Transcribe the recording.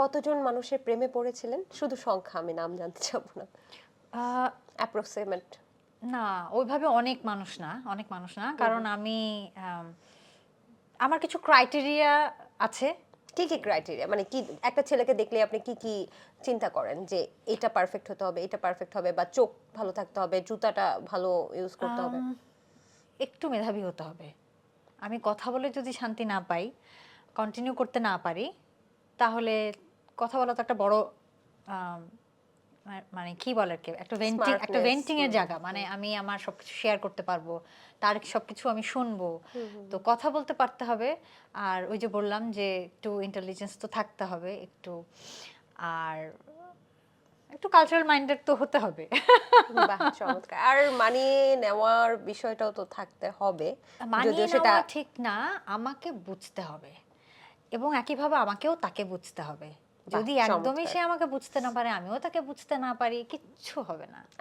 কতজন মানুষের প্রেমে পড়েছিলেন? শুধু সংখ্যা আমি নাম জানতে চাবো না। অ্যাপ্রক্সিমেট না ওইভাবে অনেক মানুষ না অনেক মানুষ না। কারণ আমি আমার কিছু ক্রাইটেরিয়া আছে। কি কি ক্রাইটেরিয়া মানে কি একটা ছেলেকে দেখলে আপনি কি কি চিন্তা করেন? যে এটা পারফেক্ট হতে হবে এটা পারফেক্ট হবে বা চোখ ভালো থাকতে হবে জুতাটা ভালো ইউজ করতে হবে? একটু মেধাবী হতে হবে। আমি কথা বলে যদি শান্তি না পাই কন্টিনিউ করতে না পারি তাহলে কথা বলা তো একটা বড় আম, মানে কি বলে কি একটা ভেন্টিং একটা ভেন্টিং এর জায়গা। মানে আমি আমার সবকিছু শেয়ার করতে পারব তার সবকিছু আমি শুনব। তো কথা বলতে পারতে হবে। আর ওই যে বললাম যে একটু ইন্টেলিজেন্স তো থাকতে হবে একটু আর একটু কালচারাল মাইন্ডেড তো হতে হবে। চমৎকার। আর মানিয়ে নেওয়ার বিষয়টাও তো থাকতে হবে। মানিয়ে সেটা ঠিক না আমাকে বুঝতে হবে। এবং একইভাবে আমাকেও তাকে বুঝতে হবে। যদি একদমই সে আমাকে বুঝতে না পারে আমিও তাকে বুঝতে না পারি কিচ্ছু হবে না।